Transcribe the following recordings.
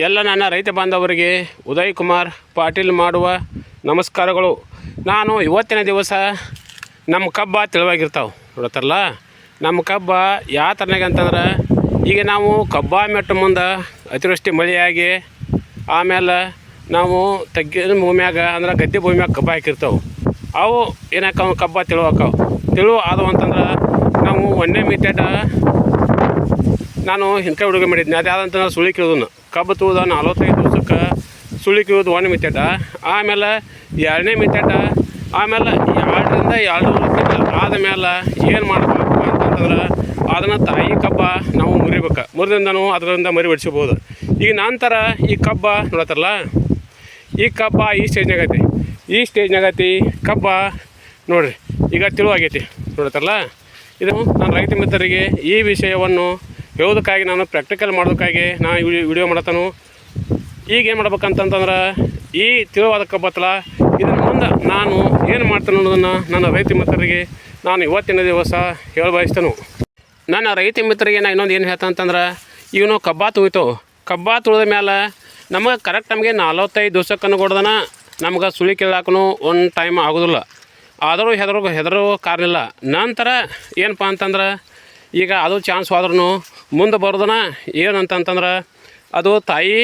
ಎಲ್ಲ ನನ್ನ ರೈತ ಬಾಂಧವರಿಗೆ ಉದಯ್ ಕುಮಾರ್ ಪಾಟೀಲ್ ಮಾಡುವ ನಮಸ್ಕಾರಗಳು. ನಾನು ಇವತ್ತಿನ ದಿವಸ ನಮ್ಮ ಕಬ್ಬ ತಿಳಿವಾಗಿರ್ತಾವೆ. ನೋಡತ್ತಲ್ಲ ನಮ್ಮ ಕಬ್ಬ ಯಾವ ಥರನಾಗ ಅಂತಂದ್ರೆ, ಈಗ ನಾವು ಕಬ್ಬ ಮೆಟ್ಟ ಮುಂದೆ ಅತಿವೃಷ್ಟಿ ಮಳೆಯಾಗಿ ಆಮೇಲೆ ನಾವು ತಗ್ಗಿನ ಭೂಮ್ಯಾಗ ಅಂದ್ರೆ ಗದ್ದೆ ಭೂಮ್ಯಾಗ ಕಬ್ಬ ಹಾಕಿರ್ತಾವೆ. ಅವು ಏನಾಕವು ಕಬ್ಬ ತಿಳುವಾಕವು? ತಿಳು ಆದವು ಅಂತಂದ್ರೆ ನಾವು ಒಂದೇ ಮಿತೆಡ ನಾನು ಹಿಂದೆ ಹುಡುಗ ಮಾಡಿದ್ನಿ. ಅದು ಸುಳಿ ಕಿಳೋದನ್ನು. ಕಬ್ಬು ತೂದ ನಲವತ್ತೈದು ದಿವ್ಸಕ್ಕೆ ಸುಳಿ ಕಿಳೋದು ಒಂದು ಮಿತೆಟ ಆಮೇಲೆ ಎರಡನೇ ಮಿತೆಟ ಆಮೇಲೆ ಎರಡರಿಂದ ಎರಡು ಆದಮೇಲೆ ಏನು ಮಾಡಬೇಕು ಅಂತಂದ್ರೆ ಅದನ್ನು ತಾಯಿ ಕಬ್ಬ ನಾವು ಮುರಿಬೇಕು. ಮುರಿದಿಂದ ನಾವು ಅದರಿಂದ ಮರಿ ಬಿಡಿಸಬಹುದು ಈಗ ನಂತರ ಈ ಕಬ್ಬ ನೋಡತ್ತಲ್ಲ ಈ ಕಬ್ಬ ಈ ಸ್ಟೇಜ್ನಾಗ ಐತಿ. ಈ ಸ್ಟೇಜ್ನಾಗ ಐತಿ ಕಬ್ಬ ನೋಡ್ರಿ, ಈಗ ತಿಳುವಾಗೈತಿ. ನೋಡತ್ತಲ್ಲ ಇದು ನಾನು ರೈತ ಮಿತ್ರರಿಗೆ ಈ ವಿಷಯವನ್ನು ಹೇಳೋದಕ್ಕಾಗಿ ನಾನು ಪ್ರಾಕ್ಟಿಕಲ್ ಮಾಡೋದಕ್ಕಾಗಿ ನಾನು ವಿಡಿಯೋ ಮಾಡತ್ತಾನು ಈಗ ಏನು ಮಾಡ್ಬೇಕಂತಂತಂದ್ರೆ ಈ ತಿಳುವಾದ ಕಬ್ಬತ್ತಲ ಇದರ ಮುಂದೆ ನಾನು ಏನು ಮಾಡ್ತೇನೆ ಅನ್ನೋದನ್ನು ನನ್ನ ರೈತ ಮಿತ್ರರಿಗೆ ನಾನು ಇವತ್ತಿನ ದಿವಸ ಹೇಳ ಬಯಸ್ತೇನೆ ನನ್ನ ರೈತ ಮಿತ್ರರಿಗೆ ನಾನು ಇನ್ನೊಂದು ಏನು ಹೇಳ್ತಂತಂದ್ರೆ ಇವನು ಕಬ್ಬಾ ತುಳಿತಾವೆ ಕಬ್ಬಾ ತುಳಿದ ಮೇಲೆ ನಮಗೆ ಕರೆಕ್ಟ್ ನಮಗೆ ನಲವತ್ತೈದು ದಿವಸಕ್ಕನ್ನು ಕೊಡ್ದನ, ನಮ್ಗೆ ಸುಳಿ ಕೇಳಾಕನು ಒಂದು ಟೈಮ್ ಆಗೋದಿಲ್ಲ. ಆದರೂ ಹೆದರು ಹೆದರು ಕಾರಣಿಲ್ಲ ನಂತರ ಏನಪ್ಪ ಅಂತಂದ್ರೆ, ಈಗ ಅದು ಚಾನ್ಸ್ ಹೋದ್ರೂ ಮುಂದೆ ಬರ್ದನ ಏನಂತಂತಂದ್ರೆ ಅದು ತಾಯಿ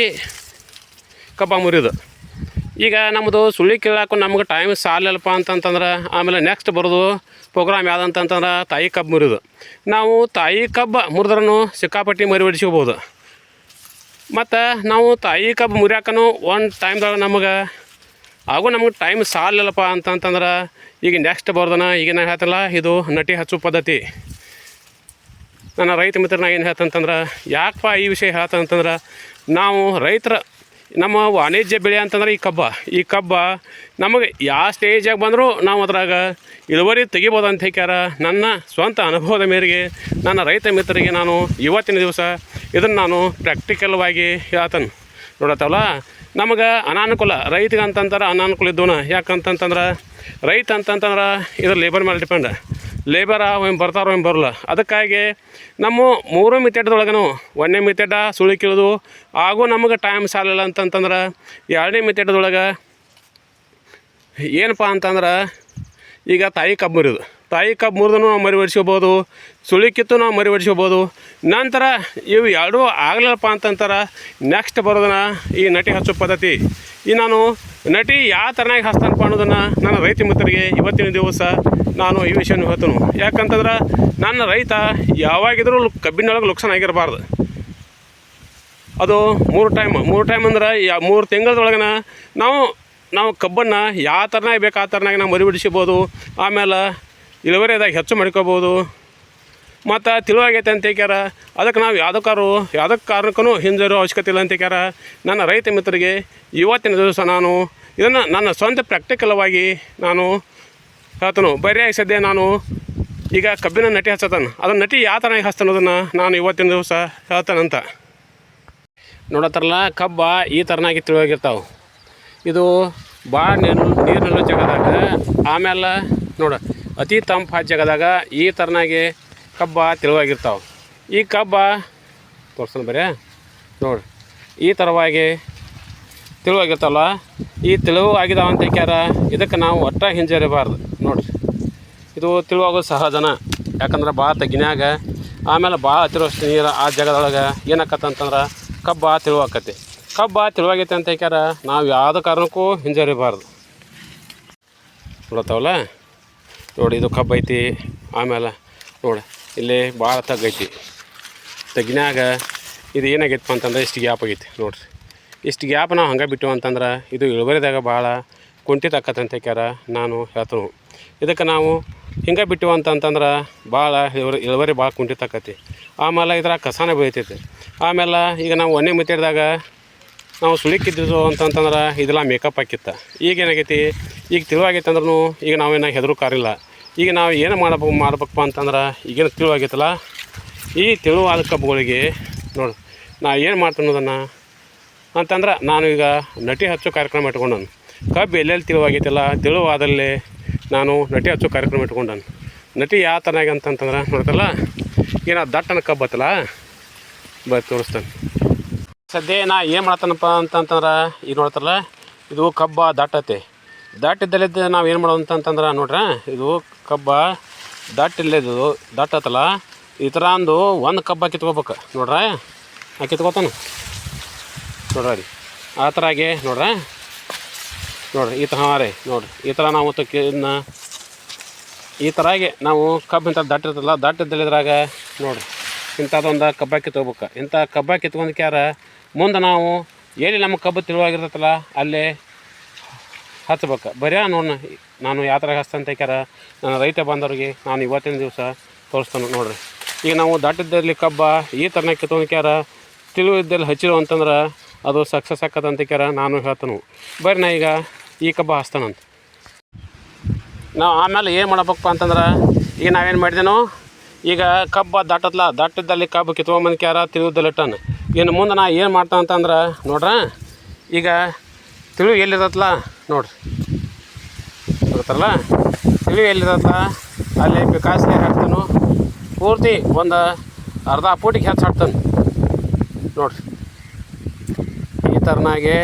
ಕಬ್ಬ ಮುರಿದು. ಈಗ ನಮ್ಮದು ಸುಳ್ಳಿ ಕೇಳಾಕು ನಮ್ಗೆ ಟೈಮ್ ಸಾಲಲ್ಲಪ್ಪ ಅಂತಂತಂದ್ರೆ ಆಮೇಲೆ ನೆಕ್ಸ್ಟ್ ಬರೋದು ಪ್ರೋಗ್ರಾಮ್ ಯಾವ್ದಂತಂತಂದ್ರೆ ತಾಯಿ ಕಬ್ಬು ಮುರಿದು. ನಾವು ತಾಯಿ ಕಬ್ಬ ಮುರಿದ್ರೂ ಸಿಕ್ಕಾಪಟ್ಟಿ ಮರಿ ಹೊಡಿಸ್ಕೋಬೋದು ಮತ್ತು ನಾವು ತಾಯಿ ಕಬ್ಬು ಮುರಿಯಾಕನು ಒಂದು ಟೈಮ್ದಾಗ ನಮಗೆ ಹಾಗೂ ನಮ್ಗೆ ಟೈಮ್ ಸಾಲಲ್ಲಪ್ಪ ಅಂತಂತಂದ್ರೆ ಈಗ ನೆಕ್ಸ್ಟ್ ಬರ್ದನ ಈಗ ನಾನು ಹೇಳ್ತಲ್ಲ ಇದು ನಟಿ ಹಚ್ಚು ಪದ್ಧತಿ. ನನ್ನ ರೈತ ಮಿತ್ರನ ಏನು ಹೇಳ್ತಂತಂದ್ರೆ ಯಾಕಪ್ಪ ಈ ವಿಷಯ ಹೇಳ್ತಂತಂದ್ರೆ, ನಾವು ರೈತರ, ನಮ್ಮ ವಾಣಿಜ್ಯ ಬೆಳೆ ಅಂತಂದ್ರೆ ಈ ಕಬ್ಬ. ಈ ಕಬ್ಬ ನಮಗೆ ಯಾವ ಸ್ಟೇಜಾಗಿ ಬಂದರೂ ನಾವು ಅದ್ರಾಗ ಇಳುವರಿ ತೆಗಿಬೋದು ಅಂತ ಹೇಳ್ಯಾರ ನನ್ನ ಸ್ವಂತ ಅನುಭವದ ಮೇರೆಗೆ ನನ್ನ ರೈತ ಮಿತ್ರರಿಗೆ ನಾನು ಇವತ್ತಿನ ದಿವಸ ಇದನ್ನು ನಾನು ಪ್ರಾಕ್ಟಿಕಲ್ವಾಗಿ ಹೇಳ್ತಾನೆ. ನೋಡತ್ತವಲ್ಲ ನಮಗೆ ಅನಾನುಕೂಲ ರೈತಗೆ ಅಂತಂತಾರೆ ಅನಾನುಕೂಲ ಇದ್ದವನ ಯಾಕಂತಂತಂದ್ರೆ, ರೈತ ಅಂತಂತಂದ್ರೆ ಇದು ಲೇಬರ್ ಮೇಲೆ ಡಿಪೆಂಡ್ ಲೇಬರ ಒಮ್ಮೆ ಬರ್ತಾರೋ ಒಮ್ಮೆ ಬರಲ್ಲ. ಅದಕ್ಕಾಗಿ ನಮ್ಮ ಮೂರು ಮಿತೆಡ್ದೊಳಗನು ಒಂದನೇ ಮಿತೆಡ ಸುಳಿ ಕೀಳೋದು, ಹಾಗೂ ನಮಗೆ ಟೈಮ್ ಸಾಲಲ್ಲ ಅಂತಂತಂದ್ರೆ, ಎರಡನೇ ಮಿತೆಡ್ದೊಳಗೆ ಏನಪ್ಪ ಅಂತಂದ್ರೆ, ಈಗ ತಾಯಿ ಕಬ್ಬು ಮುರಿದು ತಾಯಿ ಕಬ್ಬು ಮುರಿದು ನಾವು ಮರಿ ಹೊಡ್ಸ್ಕೋಬೋದು ಸುಳಿ ಕಿತ್ತು ನಾವು ಮರಿ ಹೊಡ್ಸ್ಕೋಬೋದು ನಂತರ ಇವು ಎರಡೂ ಆಗಲಿಲ್ಲಪ್ಪ ಅಂತಂತಾರೆ ನೆಕ್ಸ್ಟ್ ಬರೋದನ್ನ ಈ ನಟಿ ಹಚ್ಚೋ ಪದ್ಧತಿ. ಈ ನಾನು ನಟಿ ಯಾವ ಥರನಾಗಿ ಹಚ್ತಾನಪ್ಪ ಅನ್ನೋದನ್ನು ನನ್ನ ರೈತ ಮಿತ್ರರಿಗೆ ಇವತ್ತಿನ ದಿವಸ ನಾನು ಈ ವಿಷಯವನ್ನು ಹೇಳ್ತೇನೆ. ಯಾಕಂತಂದ್ರೆ ನನ್ನ ರೈತ ಯಾವಾಗಿದ್ರೂ ಕಬ್ಬಿನೊಳಗೆ ಲುಕ್ಸಾನ್ ಆಗಿರಬಾರ್ದು. ಅದು ಮೂರು ಟೈಮ್ ಮೂರು ಟೈಮ್ ಅಂದ್ರೆ ಯಾ ಮೂರು ತಿಂಗಳದೊಳಗನ ನಾವು ನಾವು ಕಬ್ಬನ್ನು ಯಾವ ಥರನಾಗಿ ಬೇಕು ಆ ಥರನಾಗಿ ನಾವು ಮರಿ ಆಮೇಲೆ ಆಮೇಲೆ ಇಳುವರಿದಾಗ ಹೆಚ್ಚು ಮಾಡ್ಕೋಬೋದು. ಮತ್ತು ತಿಳುವಾಗೈತೆ ಅಂತ ಹೇಳ್ಯಾರ ಅದಕ್ಕೆ ನಾವು ಯಾವುದಕ್ಕಾರು, ಯಾವುದಕ್ಕೆ ಕಾರಣಕ್ಕೂ ಹಿಂಜರೋ ಅವಶ್ಯಕತೆ ಇಲ್ಲ ಅಂತ ಹೇಳ್ಯಾರ ನನ್ನ ರೈತ ಮಿತ್ರರಿಗೆ ಇವತ್ತಿನ ದಿವಸ ನಾನು ಇದನ್ನು ನನ್ನ ಸ್ವಂತ ಪ್ರಾಕ್ಟಿಕಲವಾಗಿ ನಾನು ಹೇಳ್ತಾನು ಬರೀ ಸದ್ಯ ನಾನು ಈಗ ಕಬ್ಬಿನ ನಟಿ ಹಚ್ಚತಾನೆ. ಅದನ್ನು ನಟಿ ಯಾವ ಥರ ಹಚ್ತಾನೆ ಅದನ್ನು ನಾನು ಇವತ್ತಿನ ದಿವಸ ಹೇಳ್ತಾನಂತ. ನೋಡತ್ತಾರಲ್ಲ, ಕಬ್ಬ ಈ ಥರನಾಗಿ ತಿಳಿಯೋಗಿರ್ತಾವೆ ಇದು ಭಾಳ ನೀರು ನೀರು ನಿಲ್ಲೋ ಜಾಗದಾಗ ಆಮೇಲೆ ನೋಡ, ಅತಿ ತಂಪು ಜಾಗದಾಗ ಈ ಥರನಾಗಿ ಕಬ್ಬ ತಿಳಿವಾಗಿರ್ತಾವೆ ಈ ಕಬ್ಬ ತೋರ್ಸೋಣ ಬರೇ ನೋಡಿ, ಈ ಥರವಾಗಿ ತಿಳಿವಾಗಿರ್ತಾವಲ್ಲ ಈ ತಿಳಿವು ಆಗಿದಾವ ಅಂತ ಹೇಳ್ಯಾರ ಇದಕ್ಕೆ ನಾವು ಒಟ್ಟ ಹಿಂಜರಿಬಾರ್ದು. ನೋಡ್ರಿ. ಇದು ತಿಳುವಾಗೋದು ಸಹಜನ. ಯಾಕಂದ್ರೆ ಭಾಳ ತಗ್ಗಿನಾಗ ಆಮೇಲೆ ಭಾಳ ಹತ್ತಿರೋಷ್ಟು ನೀರು ಆ ಜಾಗದೊಳಗೆ ಏನಾಕತ್ತಂತಂದ್ರೆ ಕಬ್ಬ ತಿಳುವಾಕತಿ ಭಾಳ ತಿಳುವಾಗೈತೆ ಅಂತ ಹೇಳ್ಯಾರ ನಾವು ಯಾವುದೇ ಕಾರಣಕ್ಕೂ ಹಿಂಜರಿಬಾರ್ದು. ನೋಡತ್ತಾವಲ್ಲ? ನೋಡಿ, ಇದು ಕಬ್ಬು ಐತಿ, ಆಮೇಲೆ ನೋಡಿ, ಇಲ್ಲಿ ಭಾಳ ತಗ್ಗೈತಿ ತಗ್ಗಿನಾಗ ಇದು ಏನಾಗೈತಪ್ಪ ಅಂತಂದ್ರೆ ಇಷ್ಟು ಗ್ಯಾಪ್ ಆಗೈತಿ, ನೋಡಿರಿ. ಇಷ್ಟು ಗ್ಯಾಪ್ ನಾವು ಹಂಗೆ ಬಿಟ್ಟು ಅಂತಂದ್ರೆ ಇದು ಇಳುವರಿದಾಗ ಭಾಳ ಕುಂಠಿತ ಆಕತ್ತಂತ ಹೇಳ್ಯಾರ ನಾನು ಹೇಳ್ತೀನಿ. ಇದಕ್ಕೆ ನಾವು ಹಿಂಗೆ ಬಿಟ್ಟು ಅಂತಂತಂದ್ರೆ ಭಾಳ ಇಳುವರಿ ಇಳುವರಿ ಭಾಳ ಕುಂಠಿತ ಆಮೇಲೆ ಇದ್ರಾಗ ಕಸಾನ ಬೆಳಿತೈತಿ ಆಮೇಲೆ ಈಗ ನಾವು ಒನ್ನೆ ಮುತ್ತಿಡ್ದಾಗ ನಾವು ಸುಳಿಕ್ಕಿದ್ದು ಅಂತಂತಂದ್ರೆ ಇದೆಲ್ಲ ಮೇಕಪ್ ಹಾಕಿತ್ತ. ಈಗ ಏನಾಗೈತಿ? ಈಗ ತಿಳಿವಾಗೈತೆ ಅಂದ್ರೂ ಈಗ ನಾವೇನು ಹೆದರು ಕಾರಿಲ್ಲ. ಈಗ ನಾವು ಏನು ಮಾಡಬೇಕು ಮಾಡ್ಬೇಕಪ್ಪ ಅಂತಂದ್ರೆ ಈಗೇನು ತಿಳಿವಾಗೈತಲ್ಲ? ಈ ತಿಳುವಾದ ಕಬ್ಬುಗಳಿಗೆ ನೋಡಿ, ನಾ ಏನು ಮಾಡ್ತೀನಿ ಅನ್ನೋದನ್ನು ಅಂತಂದ್ರೆ ನಾನು ಈಗ ನಟಿ ಹಚ್ಚೋ ಕಾರ್ಯಕ್ರಮ ಇಟ್ಕೊಂಡನು ಕಬ್ಬು ಎಲ್ಲೆಲ್ಲಿ ತಿಳುವಾಗೈತಲ್ಲ? ತಿಳುವಾದಲ್ಲೇ ನಾನು ನಟಿ ಹಚ್ಚೋ ಕಾರ್ಯಕ್ರಮ ಇಟ್ಕೊಂಡಾನ. ನಟಿ ಯಾವ ಥರನಾಗಿ ಅಂತಂತಂದ್ರೆ ನೋಡ್ತಲ್ಲ, ಏನೋ ದಟ್ಟನ ಕಬ್ಬತ್ತಲ್ಲ ಬ ತೋರಿಸ್ತಾನೆ. ಸದ್ಯ ನಾ ಏನು ಮಾಡ್ತಾನಪ್ಪ ಅಂತಂತಂದ್ರೆ, ಈಗ ನೋಡ್ತಾರಲ್ಲ, ಇದು ಕಬ್ಬ ದಟ್ಟತೆ. ದಾಟಿದ್ದಲ್ಲಿದ್ದು ನಾವು ಏನು ಮಾಡೋದು ಅಂತಂತಂದ್ರೆ ನೋಡ್ರೆ, ಇದು ಕಬ್ಬ ದಾಟಿಲ್ಲದು ದಾಟತ್ತಲ್ಲ ಈ ಥರ ಅಂದು ಒಂದು ಕಬ್ಬ ಕಿತ್ಕೋಬೇಕು. ನೋಡ್ರಾ? ನಾ ಕಿತ್ಕೋತಾನೆ. ನೋಡ್ರಿ, ಆ ಥರ ಆಗಿ ನೋಡ್ರ? ನೋಡ್ರಿ, ಈ ಥರ ಹಾಂ ರೀ, ನೋಡ್ರಿ, ಈ ಥರ ನಾವು ಇದನ್ನ ಈ ಥರಾಗಿ ನಾವು ಕಬ್ಬು ಇಂಥ ದಟ್ಟಿರ್ತಲ್ಲ ದಾಟಿದ್ದಲ್ಲಿದ್ರಾಗ ನೋಡ್ರಿ ಇಂಥದ್ದೊಂದು ಕಬ್ಬ ಕಿತ್ಕೋಬೇಕು ಇಂಥ ಕಬ್ಬ ಕಿತ್ಕೊಂಡ್ಕ್ಯಾರ ಮುಂದೆ ನಾವು ಎಲ್ಲಿ ನಮ್ಮ ಕಬ್ಬು ತಿಳುವಾಗಿರ್ತೈತಲ್ಲ, ಅಲ್ಲಿ ಹಚ್ಬೇಕು. ಬರೀ ನೋಡಿ ನಾನು ಯಾವ ಥರ ಹಚ್ತಂತ ಕ್ಯಾರ ನನ್ನ ರೈತ ಬಂದವ್ರಿಗೆ ನಾನು ಇವತ್ತಿನ ದಿವಸ ತೋರಿಸ್ತಾನೆ ನೋಡ್ರಿ. ಈಗ ನಾವು ದಾಟಿದ್ದಲ್ಲಿ ಕಬ್ಬ ಈ ಥರನ ಕಿತ್ಕೊಂಡ್ಕ್ಯಾರ ತಿಳುವಿದ್ದಲ್ಲಿ ಹಚ್ಚಿರೋ ಅಂತಂದ್ರೆ ಅದು ಸಕ್ಸಸ್ ಆಕತ್ತಂತ ಕ್ಯಾರ ನಾನು ಹೇಳ್ತಾನು. ಬರ್ರಿ ನಾ ಈಗ ಈ ಕಬ್ಬ ಹಚ್ತಾನಂತ. ನಾವು ಆಮೇಲೆ ಏನು ಮಾಡಬೇಕಪ್ಪ ಅಂತಂದ್ರೆ, ಈಗ ನಾವೇನು ಮಾಡಿದೆನೋ, ಈಗ ಕಬ್ಬ ದಾಟತ್ಲ ದಟ್ಟದಲ್ಲಿ ಕಬ್ಬು ಕಿತ್ಕೊಂಬಂದು ಕ್ಯಾರ ತಿಳಿದಲ್ಲಿ ಟನ್. ಇನ್ನು ಮುಂದೆ ನಾ ಏನು ಮಾಡ್ತಾ ಅಂತಂದ್ರೆ, ನೋಡ್ರ, ಈಗ ತಿಳು ಎಲ್ಲಿರತ್ತಲ್ಲ ನೋಡ್ರಿ. ಗೊತ್ತಲ್ಲ ತಿಳು ಎಲ್ಲಿರತ್ತಲ್ಲ ಅಲ್ಲಿ ಪಿಕಾಸ್ಗೆ ಹಾಕ್ತಾನು, ಪೂರ್ತಿ ಒಂದು ಅರ್ಧ ಪೂಟಿಗೆ ಹೆಚ್ಚು ಹಾಕ್ತಾನೆ ನೋಡ್ರಿ. ಈ ಥರನಾಗೆ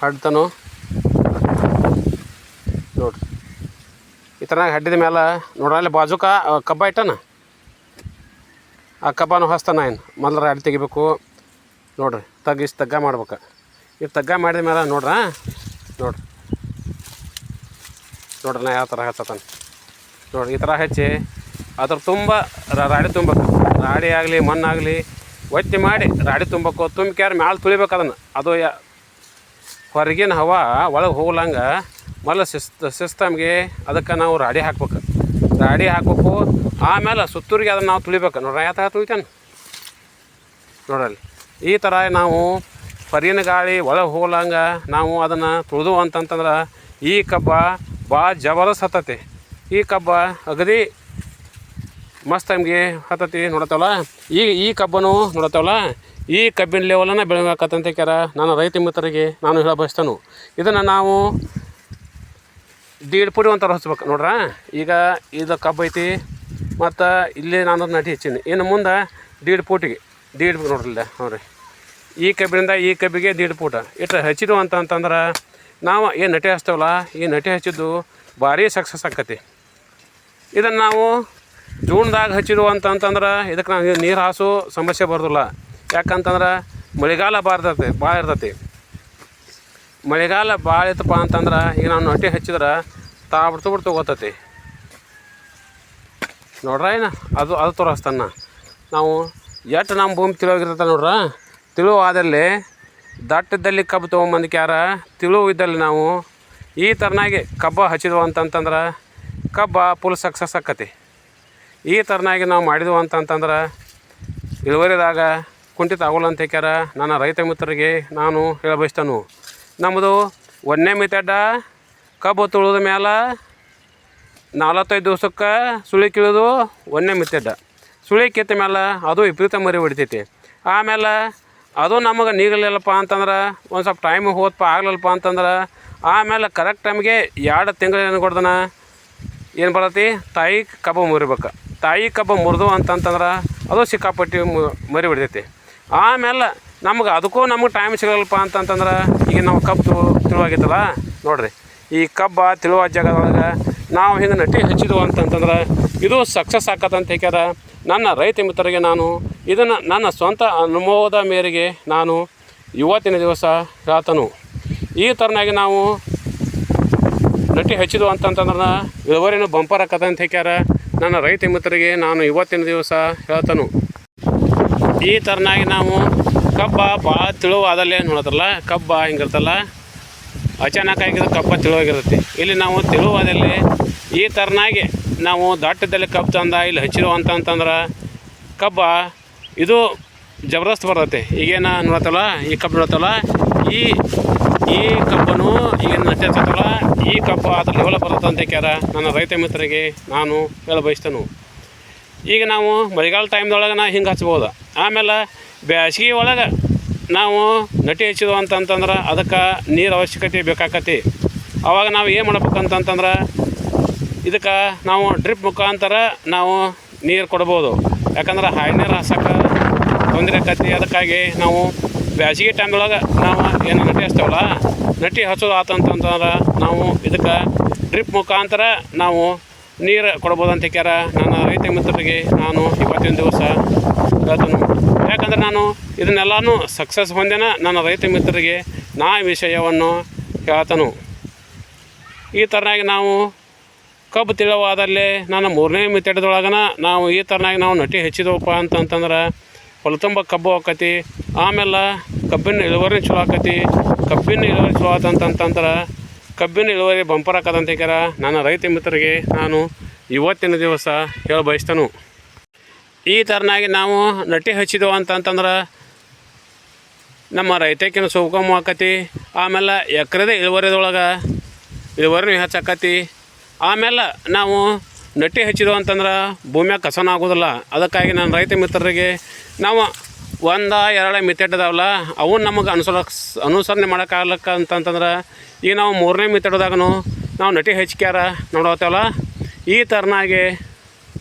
ಹಡ್ತಾನು? ನೋಡ್ರಿ. ಈ ಥರ ಹಡ್ಡಿದ ಮೇಲೆ ನೋಡ್ರಿ ಅಲ್ಲಿ ಬಾಜುಕ ಕಬ್ಬ ಇಟ್ಟನ? ಆ ಕಬ್ಬನು ಹಸ್ತಾನ ಏನು? ಮೊದಲು ರಾಡಿ ತೆಗಿಬೇಕು. ನೋಡ್ರಿ ತಗ್ಗಿಸಿ ತಗ್ಗ ಮಾಡ್ಬೇಕು. ಈ ತಗ್ಗ ಮಾಡಿದ ಮೇಲೆ ನೋಡ್ರ? ನೋಡ್ರಿ. ನೋಡ್ರಿ, ನಾ ಯಾವ ಥರ ಹಚ್ಚತಾನೆ. ನೋಡ್ರಿ, ಈ ಥರ ಹಚ್ಚಿ, ಅದ್ರ ತುಂಬ ರಾಡಿ ತುಂಬಬೇಕು. ರಾಡಿ ಆಗಲಿ, ಮಣ್ಣಾಗಲಿ, ಒತ್ತಿ ಮಾಡಿ ರಾಡಿ ತುಂಬಬೇಕು. ತುಂಬಿಕ್ಯಾರ ಮ್ಯಾಲೆ ತುಳಿಬೇಕು ಅದನ್ನು. ಅದು ಹೊರಗಿನ ಹವಾ ಒಳಗೆ ಹೋಗ್ಲಂಗೆ ಮೊದಲು ಸಿಸ್ತ ಸಿಸ್ಟಮ್ಗೆ ಅದಕ್ಕೆ ನಾವು ರಾಡಿ ಹಾಕ್ಬೇಕು. ರಾಡಿ ಹಾಕ್ಬೇಕು, ಆಮೇಲೆ ಸುತ್ತೂರಿಗೆ ಅದನ್ನು ನಾವು ತುಳಿಬೇಕು. ನೋಡ್ರಿ ಯಾವ ಥರ ತುಳಿತಾನೆ? ಈ ಥರ ನಾವು ಹೊರಗಿನ ಗಾಳಿ ಒಳಗೆ ಹೋಗ್ಲಂಗೆ ನಾವು ಅದನ್ನು ತುಳಿದು ಅಂತಂತಂದ್ರೆ ಈ ಕಬ್ಬ ಭಾಳ ಜಬರದಸ್ತ್ ಹತ್ತತಿ ಈ ಕಬ್ಬ ಅಗದಿ ಮಸ್ತ್ ನಮಗೆ ಹತ್ತತಿ ನೋಡತ್ತವಲ್ಲ? ಈ ಈ ಕಬ್ಬನು ನೋಡತ್ತವಲ್ಲ? ಈ ಕಬ್ಬಿನ ಲೆವೆಲನ್ನು ಬೆಳಗಾಕತ್ತಂತ ಕ್ಯಾರ ನಾನು ರೈತ ಮಿತ್ರರಿಗೆ ನಾನು ಹೇಳ ಬಯಸ್ತಾನು ಇದನ್ನು ನಾವು ದೀಡ್ ಪುಡಿ ಒಂಥರ ಹಚ್ಬೇಕು ನೋಡ್ರ? ಈಗ ಇದು ಕಬ್ಬು ಐತಿ, ಮತ್ತು ಇಲ್ಲಿ ನಾನು ನಟಿ ಹೆಚ್ಚೀನಿ. ಇನ್ನು ಮುಂದೆ ದೀಡ್ ಪೂಟಿಗೆ ದೀಡ್ ನೋಡ್ರಲ್ಲ ನೋಡ್ರಿ ಈ ಕಬ್ಬಿನಿಂದ ಈ ಕಬ್ಬಿಗೆ ದೀಡ್ ಪೂಟ ಇಟ್ಟು ಹಚ್ಚಿದ್ವು ಅಂತ ಅಂತಂದ್ರೆ ನಾವು ಏನು ನಟಿ ಹಚ್ತೇವಲ್ಲ, ಈ ನಟಿ ಹಚ್ಚಿದ್ದು ಭಾರಿ ಸಕ್ಸಸ್ ಆಕತಿ. ಇದನ್ನು ನಾವು ಜೂನ್ದಾಗ ಹಚ್ಚಿದ್ವು ಅಂತಂತಂದ್ರೆ ಇದಕ್ಕೆ ನಾವು ನೀರು ಹಾಸು ಸಮಸ್ಯೆ ಬರೋದಿಲ್ಲ. ಯಾಕಂತಂದ್ರೆ ಮಳೆಗಾಲ ಬಾರ್ದತಿ ಭಾಳ ಇರ್ತೈತಿ. ಮಳೆಗಾಲ ಭಾಳ ಇತ್ತಪ್ಪ ಅಂತಂದ್ರೆ ಈಗ ನಾವು ನೊಟ್ಟಿ ಹಚ್ಚಿದ್ರೆ ತಾ ಬಿಡ್ತು ಬಿಡ್ತು ಗೊತ್ತೈತಿ. ನೋಡ್ರ ಏನ? ಅದು ಅದು ತೋರಿಸ್ತಾನ. ನಾವು ಎಷ್ಟು ನಮ್ಮ ಭೂಮಿ ತಿಳಿಯೋಗಿರ್ತೈತೆ ನೋಡ್ರ? ತಿಳುವಾದಲ್ಲಿ ದಟ್ಟದಲ್ಲಿ ಕಬ್ಬು ತೊಗೊಂಬಂದಕ್ಕೆ ಯಾರ? ಇದ್ದಲ್ಲಿ ನಾವು ಈ ಥರನಾಗಿ ಕಬ್ಬು ಹಚ್ಚಿದ್ವು ಅಂತಂತಂದ್ರೆ ಕಬ್ಬ ಫುಲ್ ಸಕ್ಸಸ್ ಆಕತಿ. ಈ ಥರನಾಗಿ ನಾವು ಮಾಡಿದೆವು ಅಂತಂತಂದ್ರೆ ಇಳುವರಿದಾಗ ಕುಂಠಿತ ಆಗೋಲ್ಲ ಅಂತ ಹೇಳ್ಯಾರ ನನ್ನ ರೈತ ಮಿತ್ರರಿಗೆ ನಾನು ಹೇಳಬಯಸ್ತಾನು, ನಮ್ಮದು ಒಂದನೇ ಮಿತಡ್ಡ ಕಬ್ಬು ತುಳಿದ ಮೇಲೆ ನಾಲ್ವತ್ತೈದು ದಿವ್ಸಕ್ಕೆ ಸುಳಿ ಕೀಳೋದು ಒಂದನೇ ಮಿತಡ್ಡ ಸುಳಿ ಕಿತ್ತ ಮೇಲೆ ಅದು ವಿಪರೀತ ಮರಿ ಹೊಡಿತೈತಿ. ಆಮೇಲೆ ಅದು ನಮಗೆ ನೀಗಲಿಲ್ಲಪ್ಪ ಅಂತಂದ್ರೆ ಒಂದು ಸ್ವಲ್ಪ ಟೈಮ್ ಹೋದಪ್ಪ ಆಗಲಿಲ್ಲಪ್ಪ ಅಂತಂದ್ರೆ ಆಮೇಲೆ ಕರೆಕ್ಟ್ ಟೈಮ್ಗೆ ಎರಡು ತಿಂಗಳು ಏನು ಕೊಡ್ದನ? ಏನು ಬರತಿ ತಾಯಿ ಕಬ್ಬು ಮುರಿಬೇಕು. ತಾಯಿ ಕಬ್ಬು ಮುರಿದು ಅಂತಂತಂದ್ರೆ ಅದು ಸಿಕ್ಕಾಪಟ್ಟಿ ಮರಿ ಬಿಡ್ತೈತಿ. ಆಮೇಲೆ ನಮ್ಗೆ ಅದಕ್ಕೂ ನಮಗೆ ಟೈಮ್ ಸಿಗಲ್ಲಪ್ಪ ಅಂತಂತಂದ್ರೆ ಈಗ ನಾವು ಕಬ್ಬು ತಿಳುವಾಗಿತ್ತಲ್ಲ ನೋಡ್ರಿ. ಈ ಕಬ್ಬ ತಿಳುವ ಜಾಗದೊಳಗೆ ನಾವು ಹಿಂಗೆ ನಟಿ ಹಚ್ಚಿದ್ವು ಅಂತಂತಂದ್ರೆ ಇದು ಸಕ್ಸಸ್ ಆಕತ್ತಂತ ಹೇಳ್ಯಾರ ನನ್ನ ರೈತ ಮಿತ್ರರಿಗೆ ನಾನು, ಇದನ್ನು ನನ್ನ ಸ್ವಂತ ಅನುಭವದ ಮೇರೆಗೆ ನಾನು ಇವತ್ತಿನ ದಿವಸ ಹೇಳ್ತಾನು. ಈ ಥರನಾಗಿ ನಾವು ನಟಿ ಹಚ್ಚಿದ್ವು ಅಂತಂತಂದ್ರೆ ಇಳುವರಿನೂ ಬಂಪರ್ ಆಕತ್ತಂತ ಹೇಳ್ಯಾರ ನನ್ನ ರೈತ ಮಿತ್ರರಿಗೆ ನಾನು ಇವತ್ತಿನ ದಿವಸ ಹೇಳ್ತಾನು. ಈ ಥರನಾಗಿ ನಾವು ಕಬ್ಬ ಭಾಳ ಏನು ನೋಡತ್ತಲ್ಲ ಕಬ್ಬ ಹಿಂಗಿರ್ತಲ್ಲ, ಅಚಾನಕ್ ಆಗಿರೋ ಕಬ್ಬ ತಿಳುವಾಗಿರುತ್ತೆ. ಇಲ್ಲಿ ನಾವು ತಿಳುವಾದಲ್ಲಿ ಈ ಥರನಾಗಿ ನಾವು ದಟ್ಟದಲ್ಲಿ ಕಬ್ಬು ತಂದ, ಇಲ್ಲಿ ಹಚ್ಚಿರೋ ಅಂತಂತಂದ್ರೆ ಕಬ್ಬ ಇದು ಜಬರ್ದಸ್ತ್ ಬರ್ತೈತೆ. ಈಗೇನು ನೋಡತ್ತಲ್ಲ, ಈ ಕಬ್ಬು ನೋಡತ್ತಲ್ಲ, ಈ ಈ ಕಬ್ಬನ್ನು ಈಗ ನಚ್ಚತ್ತಲ್ಲ ಈ ಕಬ್ಬು ಅದ್ರ ಲೆವೆಲ್ ಅಂತ ಹೇಳ್ಯಾರ ನನ್ನ ರೈತ ಮಿತ್ರರಿಗೆ ನಾನು ಹೇಳ ಬಯಸ್ತೇನೆ ಈಗ ನಾವು ಮಳೆಗಾಲ ಟೈಮ್ದೊಳಗೆ ನಾ ಹಿಂಗೆ ಹಚ್ಬೋದು. ಆಮೇಲೆ ಬ್ಯಾಸ್ಗೆ ಒಳಗೆ ನಾವು ನಟಿ ಹಚ್ಚಿದ್ವು ಅಂತಂತಂದ್ರೆ ಅದಕ್ಕೆ ನೀರು ಅವಶ್ಯಕತೆ ಬೇಕಾಕತಿ. ಆವಾಗ ನಾವು ಏನು ಮಾಡ್ಬೇಕಂತಂತಂದ್ರೆ ಇದಕ್ಕೆ ನಾವು ಡ್ರಿಪ್ ಮುಖಾಂತರ ನಾವು ನೀರು ಕೊಡ್ಬೋದು. ಯಾಕಂದ್ರೆ ಹಾಯಿ ನೀರು ಹಾಸಕ್ಕೆ ತೊಂದರೆ ಆಕತಿ, ಅದಕ್ಕಾಗಿ ನಾವು ಬ್ಯಾಸಿಗೆ ಟೈಮ್ದೊಳಗೆ ನಾವು ಏನು ನಟಿ ಹಚ್ತೇವಲ್ಲ ನಟಿ ಹಚ್ಚೋದು ಆತಂತಂದ್ರೆ ನಾವು ಇದಕ್ಕೆ ಡ್ರಿಪ್ ಮುಖಾಂತರ ನಾವು ನೀರು ಕೊಡ್ಬೋದು ಅಂತ ಕ್ಯಾರ ನನ್ನ ರೈತ ಮಿತ್ರರಿಗೆ ನಾನು ಇವತ್ತಿನ ದಿವಸ ಹೇಳ್ತೇನೆ. ಯಾಕಂದ್ರೆ ನಾನು ಇದನ್ನೆಲ್ಲನೂ ಸಕ್ಸಸ್ ಹೊಂದೇನ ನನ್ನ ರೈತ ಮಿತ್ರರಿಗೆ ನಾ ವಿಷಯವನ್ನು ಹೇಳ್ತಾನು. ಈ ಥರನಾಗಿ ನಾವು ಕಬ್ಬು ತಿಳಿವಾದಲ್ಲೇ ನನ್ನ ಮೂರನೇ ಮಿತ್ತಡದೊಳಗನ ನಾವು ಈ ಥರನಾಗಿ ನಾವು ನಟಿ ಹೆಚ್ಚಿದವಪ್ಪ ಅಂತಂತಂದ್ರೆ ಹೊಲ ತುಂಬ ಕಬ್ಬು ಆಕತಿ ಆಮೇಲೆ ಕಬ್ಬಿನ ಇಳುವರಿ ಚಲೋ ಆಕತಿ ಕಬ್ಬಿನ ಇಳುವರಿ ಚಲೋ ಆತಂತಂತಂದ್ರೆ ಕಬ್ಬಿನ ಇಳುವರಿ ಬಂಪರ್ ಆಕದಂತ ಹೇಳ್ಯಾರ. ನನ್ನ ರೈತ ಮಿತ್ರರಿಗೆ ನಾನು ಇವತ್ತಿನ ದಿವಸ ಹೇಳ ಬಯಸ್ತಾನು. ಈ ಥರನಾಗಿ ನಾವು ನಟಿ ಹಚ್ಚಿದೆವು ಅಂತಂತಂದ್ರೆ ನಮ್ಮ ರೈತಕಿನ ಸುಗಮ ಆಕತಿ, ಆಮೇಲೆ ಎಕರೆದ ಇಳುವರಿದೊಳಗೆ ಇಳುವರಿನೂ ಹೆಚ್ಚಾಕತಿ. ಆಮೇಲೆ ನಾವು ನಟಿ ಹಚ್ಚಿದೆವು ಅಂತಂದ್ರೆ ಭೂಮಿಯಾಗ ಕಸನ ಆಗೋದಿಲ್ಲ. ಅದಕ್ಕಾಗಿ ನಾನು ರೈತ ಮಿತ್ರರಿಗೆ ನಾವು ಒಂದ, ಎರಡು ಮಿತ್ತೆಟ್ಟದಾವಲ್ಲ ಅವು ನಮಗೆ ಅನುಸರ ಅನುಸರಣೆ ಮಾಡೋಕ್ಕಾಗಲಕ್ಕ ಅಂತಂತಂದ್ರೆ ಈಗ ನಾವು ಮೂರನೇ ಮಿತ್ತೆಡ್ದಾಗನು ನಾವು ನಟಿ ಹಚ್ಕ್ಯಾರ ನೋಡತ್ತೇವಲ್ಲ ಈ ಥರನಾಗಿ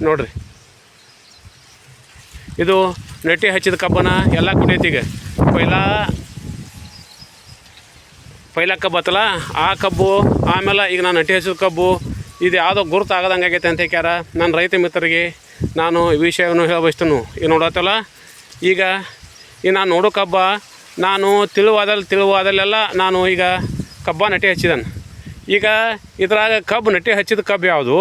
ನೋಡ್ರಿ. ಇದು ನಟಿ ಹಚ್ಚಿದ ಕಬ್ಬನ ಎಲ್ಲ ಕುಡಿಯೈತಿ ಈಗ. ಪೈಲಾ, ಪೈಲ ಕಬ್ಬು ಆತಲ್ಲ, ಆ ಕಬ್ಬು, ಆಮೇಲೆ ಈಗ ನಾನು ನಟಿ ಹಚ್ಚಿದ ಕಬ್ಬು ಇದು ಯಾವುದೋ ಗುರುತು ಆಗದಂಗೆ ಆಗೈತೆ ಅಂತ ಹೇಳ್ಯಾರ ನನ್ನ ರೈತ ಮಿತ್ರರಿಗೆ ನಾನು ಈ ವಿಷಯವನ್ನು ಹೇಳ ಬಯಸ್ತನು ಈಗ ನೋಡತ್ತಲ್ಲ? ಈಗ ಈ ನಾನು ನೋಡೋ ಕಬ್ಬ, ನಾನು ತಿಳುವಾದಲ್ಲಿ ತಿಳುವಾದಲ್ಲೆಲ್ಲ ನಾನು ಈಗ ಕಬ್ಬ ನಟಿ ಹಚ್ಚಿದ್ದಾನೆ ಈಗ ಇದ್ರಾಗ ಕಬ್ಬು ನಟಿ ಹಚ್ಚಿದ ಕಬ್ಬು ಯಾವುದು?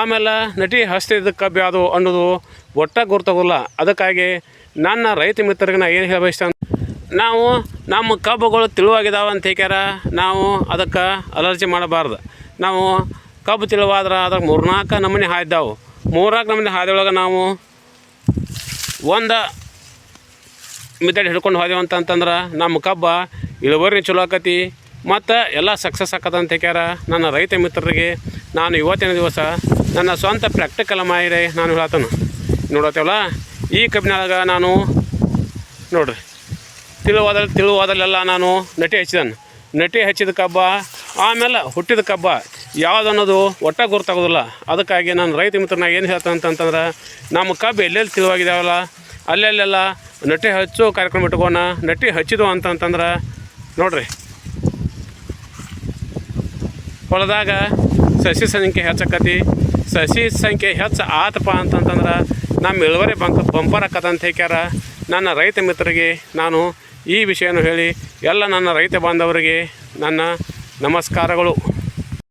ಆಮೇಲೆ ನಟಿ ಹಚ್ತಿದ್ದ ಕಬ್ಬು ಯಾವುದು ಅನ್ನೋದು ಒಟ್ಟ ಗುರುತಾಗಲ್ಲ ಅದಕ್ಕಾಗಿ ನನ್ನ ರೈತ ಮಿತ್ರರಿಗೆ ನಾನು ಏನು ಹೇಳಬಯಸ್ತೇನೆ? ನಾವು ನಮ್ಮ ಕಬ್ಬುಗಳು ತಿಳುವಾಗಿದ್ದಾವೆ ಅಂತ ಹೇಳ್ಯಾರ ನಾವು ಅದಕ್ಕೆ ಅಲರ್ಜಿ ಮಾಡಬಾರ್ದು. ನಾವು ಕಬ್ಬು ತಿಳುವಾದ್ರೆ ಅದ್ರಾಗ ಮೂರ್ನಾಲ್ಕು ನಮೂನೆ ಹಾಯ್ದಾವು. ಮೂರ್ನಾಲ್ಕು ನಮೂನೆ ಹಾಯ್ದೊಳಗೆ ನಾವು ಒಂದು ಮಿತಡ್ ಹಿಡ್ಕೊಂಡು ಹೋದೆವು ಅಂತಂತಂದ್ರೆ ನಮ್ಮ ಕಬ್ಬ ಇಳುವರಿ ಚಲೋ ಆಕತಿ, ಮತ್ತು ಎಲ್ಲ ಸಕ್ಸಸ್ ಆಕತ್ತ ಅಂತ ಹೇಳ್ಯಾರ ನನ್ನ ರೈತ ಮಿತ್ರರಿಗೆ ನಾನು ಇವತ್ತಿನ ದಿವಸ ನನ್ನ ಸ್ವಂತ ಪ್ರಾಕ್ಟಿಕಲ್ ಮಾಡಿ ನಾನು ಹೇಳತ್ತನು ನೋಡತ್ತೇವಲ್ಲ? ಈ ಕಬ್ಬಿನೊಳಗೆ ನಾನು ನೋಡ್ರಿ ತಿಳುವಾದಲ್ಲಿ ತಿಳುವಾದಲ್ಲೆಲ್ಲ ನಾನು ನಟಿ ಹಚ್ಚಿದನು. ನಟಿ ಹಚ್ಚಿದ ಕಬ್ಬ ಆಮೇಲೆ ಹುಟ್ಟಿದ ಕಬ್ಬ ಯಾವ್ದು ಅನ್ನೋದು ಒಟ್ಟ ಗುರ್ತಾಗೋದಿಲ್ಲ. ಅದಕ್ಕಾಗಿ ನಾನು ರೈತ ಮಿತ್ರನ ಏನು ಹೇಳ್ತಾನೆ ಅಂತಂತಂದ್ರೆ, ನಮ್ಮ ಕಬ್ಬು ಎಲ್ಲೆಲ್ಲಿ ತಿಳುವಾಗಿದಾವಲ್ಲ ಅಲ್ಲೆಲ್ಲೆಲ್ಲ ನಟಿ ಹಚ್ಚು ಕಾರ್ಯಕ್ರಮ ಇಟ್ಕೋಣ ನಟಿ ಹಚ್ಚಿದ್ವು ಅಂತಂತಂದ್ರೆ, ನೋಡ್ರಿ. ಹೊಲದಾಗ ಸಸಿ ಸಂಖ್ಯೆ ಹೆಚ್ಚಾಕತಿ, ಸಸಿ ಸಂಖ್ಯೆ ಹೆಚ್ಚು ಆತಪ್ಪ ಅಂತಂತಂದ್ರೆ, ನಮ್ಮ ಇಳುವರಿ ಬಂಕ ಬಂಪರ್ ಹಾಕತ್ತ ಅಂತ ಹೇಳ್ಯಾರ ನನ್ನ ರೈತ ಮಿತ್ರರಿಗೆ ನಾನು ಈ ವಿಷಯವನ್ನು ಹೇಳಿ, ಎಲ್ಲ ನನ್ನ ರೈತ ಬಾಂಧವರಿಗೆ ನನ್ನ ನಮಸ್ಕಾರಗಳು.